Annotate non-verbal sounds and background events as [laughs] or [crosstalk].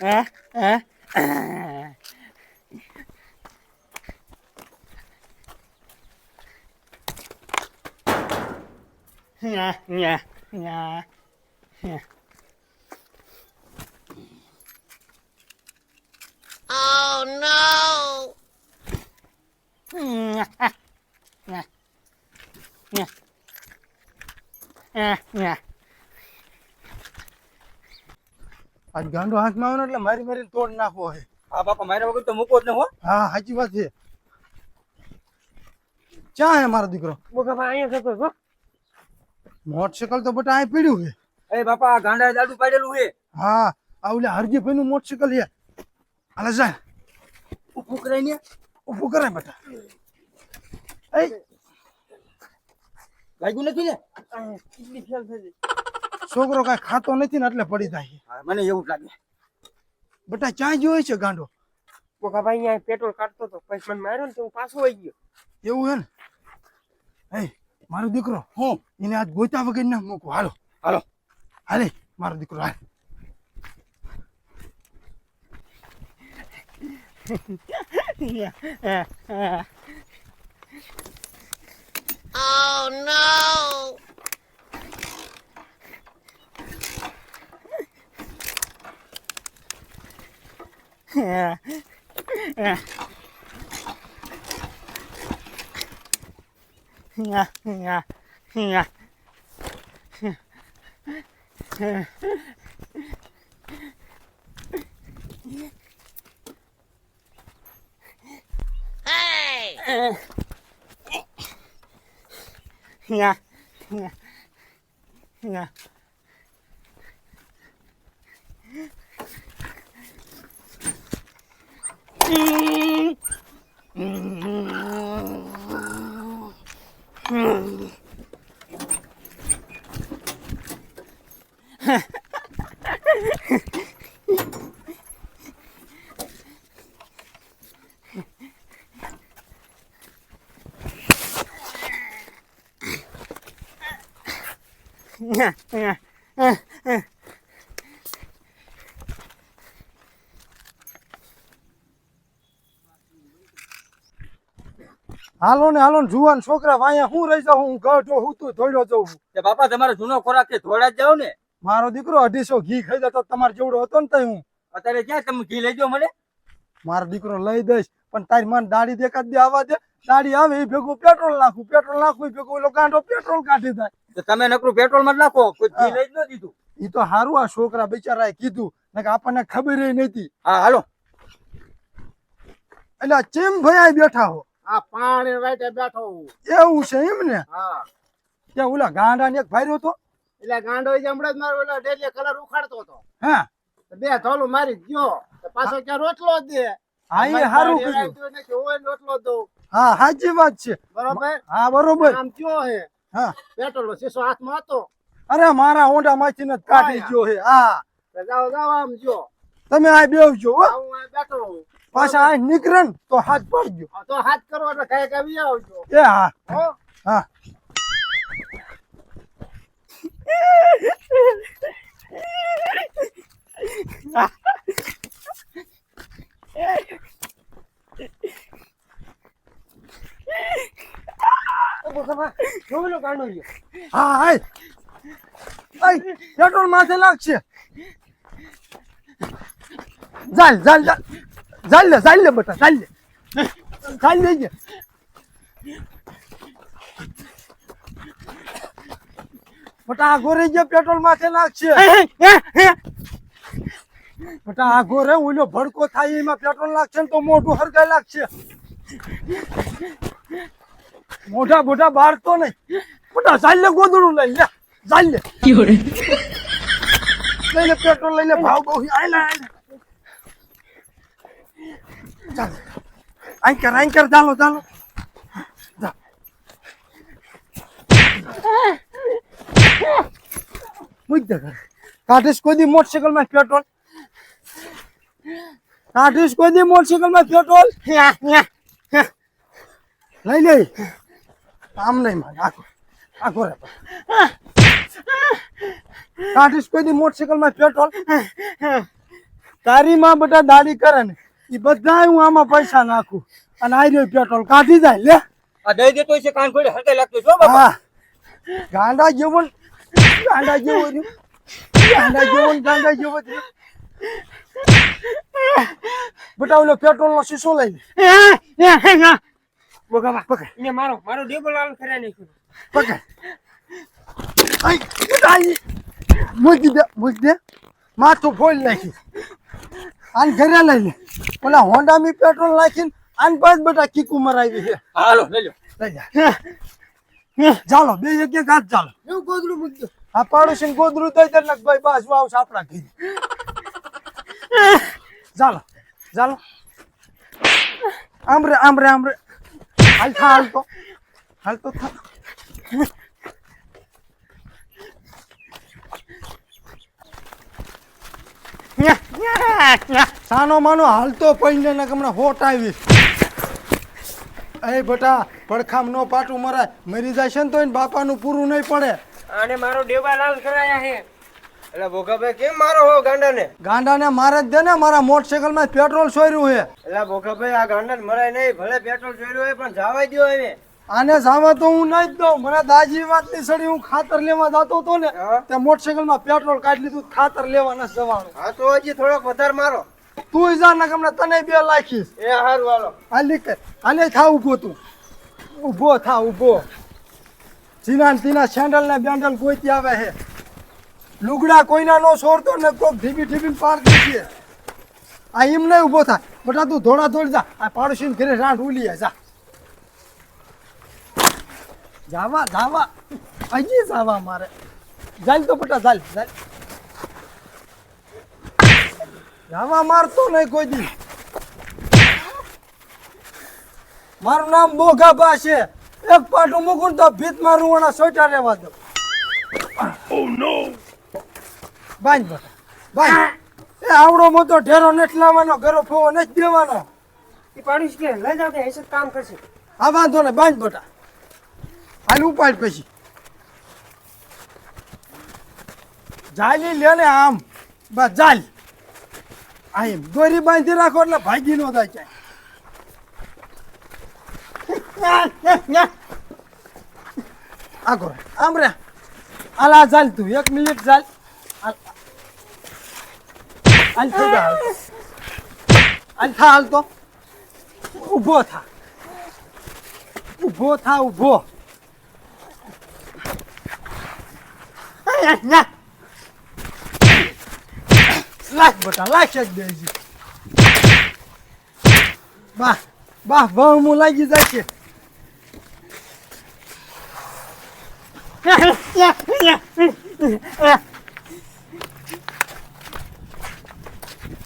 à, à, à. nhà nhà nhà nhà Oh no! [laughs] ગાંડો હાથમાં આવે ને એટલે મારી મારી તોડ નાખવો હે હા બાપા મારા વગર તો મૂકો જ ને હો. હા સાચી વાત છે. ક્યાં હે મારો દીકરો? મોટરસાયકલ તો બટા અહીં પીડ્યું છે. એ બાપા આ ગાંડા દાડુ પાડેલું છે. હા આ ઓલે હરજીભાઈ નું મોટરસાયકલ છે. હાલે જાય ઊભું કરાય ને. ઊભું કરાય બટા. એ. લાગ્યું નથી ને? છોકરો કઈ ખાતો નથી ને એટલે પડી જાય હા, મને એવું લાગે. બટા ક્યાં જોઈ છે ગાંડો. ભાઈ અહીંયા પેટ્રોલ કાઢતો હતો પછી મને માર્યો ને તો હું પાછો આવી ગયો. એવું હે ને? એ મારો દીકરો હું? એને આજ ગોતા વગર ના મૂકો. હાલો. હાલો. હાલે મારો દીકરો હાલ. Yeah, yeah, yeah. Ha ha. હાલો ને હાલો ને જુવાન છોકરા વાયા હું રહી જાઉં હું ગઢો હું તું ધોડ્યો જઉં. તે બાપા તમારો જૂનો ખોરાક કે ધોડા જાવ ને? મારો દીકરો અઢીસો ઘી ખાઈ જતો તમારે જેવડો હતો ને તઈ હું. અત્યારે ક્યાં તમે ઘી લઈ જાઓ મને? મારો દીકરો લઈ દઈશ પણ તારી મને દાડી દેખાત દે આવા દે. દાડી આવે એ ભેગું પેટ્રોલ નાખું પેટ્રોલ નાખું એ ભેગું ઓલો ગાંડો પેટ્રોલ કાઢી થાય તમે નકરું પેટ્રોલમાં નાખો કોઈ ઘી લઈ જ ન દીધું. એ તો હારું આ છોકરા બિચારાએ કીધું ને કે આપણને ખબર નથી હા હાલો. એટલે ચેમ ભાઈ બેઠા હો? આ પાણી વાટે બેઠો હું. એવું છે એમ ને? હા. ઓલા ગાંડા ને એક ભાઈ હતો એટલે ગાંડો જે હમણાં જ મારો ઓલા ડેલી કલર ઉખાડતો હતો. હા. બે ધોલું મારી ગયો. પાછો ક્યાં રોટલો દે? હા એ હારું કર્યું રોટલો દઉં. હા સાચી વાત છે. બરોબર? હા બરોબર. આમ કયો હે? હા. પેટ્રોલ નો શીશો હાથમાં હતો? અરે મારા ઓંડા માંથી ને કાઢી ગયો હે. હા. જાઓ જાઓ આમ જો. તમે આ બેવજો હો. બેઠો. પાછા આ નીકળે ને તો હાથ પાડજો. તો હાથ કરો એટલે કઈ આવી આવજો. એ હા. હો? હા. પેટ્રોલ માથે લાગશે. ચાલ ચાલ ચાલ ચાલ લે ચાલ લે બેટા ચાલ લે ચાલ લેજે બેટા આગો રહી ગયા પેટ્રોલ માથે લાગશે બેટા આગો રે ઓલો ભડકો થાય એમાં પેટ્રોલ લાગશે ને તો મોઢું હરગાઈ લાગશે મોઢા મોઢા બહાર તો નહીં. બટા ચાલ લે ગોદડું લઈ લે ચાલ લે લઈ લે પેટ્રોલ લઈ લે ભાવ બહુ આયલા. ચાલ. આંકર આંકર, ચાલો ચાલો. કાઢીશ કોઈ દી મોટરસાયકલમાં પેટ્રોલ. કાઢીશ કોઈ દી મોટરસાયકલમાં પેટ્રોલ. લઈ લે. આમ નહીં મારે આખો આખો રે કાઢીશ કોઈ દી મોટરસાયકલમાં પેટ્રોલ. તારી માં બધા દાડી કરે ને. એ બધા હું આમાં પૈસા નાખું. અને આ રહ્યો પેટ્રોલ. કાઢી જાય લે. આ દઈ દેતો છે કાન ખોલી હરકે લાગતો છો બાપા. હા. ગાંડા જેવો ને ગાંડા જેવો ગાંડા જેવો ને ગાંડા જેવો. બેટા ઓલો પેટ્રોલ નો શીશો લઈ લે પકડ. મારો મારો ડેબલ લાલ કર્યા નાખ્યો. પકડ. આઈ આઈ મૂકી દે મૂકી દે. માથું ફોડ નાખી. આન ઘરે લઈ લે. ઓલા હોન્ડા મી પેટ્રોલ નાખીને આન પાંચ બેટા કીકુ મરાવી છે. હાલો લઈ લો લઈ જા. ચાલો બે એક એક હાથ ચાલો. એવું ગોદડું મૂકજો આ પાડોશી ગોદરું દઈ દે ભાઈ બસ વાવ સાપડા કીધી ચાલો ચાલો. આમરે આમરે આમ રે આમ રે. હાલ થા હાલ તો હાલ તો થા સાનો માનો હાલતો પૈને ને હમણાં હોટ આવી. એ બટા પડખામ નો પાટું મરાય મરી જાય છે ને તો એને બાપાનું પૂરું નહીં પડે. અને મારો ડેવા લાલ કરાયા છે. એટલે ભોગાભાઈ કેમ મારો હો ગાંડાને? ગાંડાને મારે જ દે ને મારા મોટરસાયકલમાં પેટ્રોલ સોર્યું છે. એટલે ભોગાભાઈ આ ગાંડાને મરાય નહીં ભલે પેટ્રોલ સોર્યું હોય પણ જવા દો હવે. આને સામે તો હું નહીં જ દઉં. મને દાજી વાતની સડી હું ખાતર લેવા જતો હતો ને તે મોટરસાયકલમાં પેટ્રોલ કાઢી લીધું ખાતર લેવા નથી જવાનું. હા તો હજી થોડોક વધારે મારો. તું જા ને હમણાં તને બે લાખીશ. એ હારું હાલો. હાલી કર હાલે થા ઊભો તું. ઊભો થા ઊભો. જીના તીના સેન્ડલ ને બેન્ડલ ગોતી આવે હે. લુગડા કોઈના નો છોડતો ને કોક ઢીબી ઢીબી પાર દે આ એમ નહીં ઊભો થાય બટા તું ધોળા ધોળી જા. આ પાડોશી ઘરે રાંઠ ઉલી જા. જાવા જાવા. અહીં જાવા મારે ચાલ તો બટા ચાલ ચાલ જાવા મારતો નહીં કોઈ દી. મારું નામ બોઘાબા છે. એક પાટું મૂકું તો ભીત મારું વણા સોટા રહેવા દો બાંધ બટા બાંધ. એ આવડો મોટો ઢેરો નથી લાવવાનો ઘરો ફોવો નથી દેવાનો. એ પાડીશ કે લઈ જાવ કે હશે કામ કરશે. આ વાંધો ને બાંધ બટા. હાલ ઉપાડ પછી. જાલી લે ને આમ. બસ જાલ. આ એમ. દોરી બાંધી રાખો એટલે ભાગી નો થાય ક્યાંય. આગો આમ રે. હાલ, આ ચાલ તું. એક મિનિટ ચાલ હાલ. થઈ જા. હાલ. થા, હાલ તો. ઊભો થા, ઊભો. લાખ બટા લાખ જ દેજી બા બા ભાવ હું લાગી જાય છે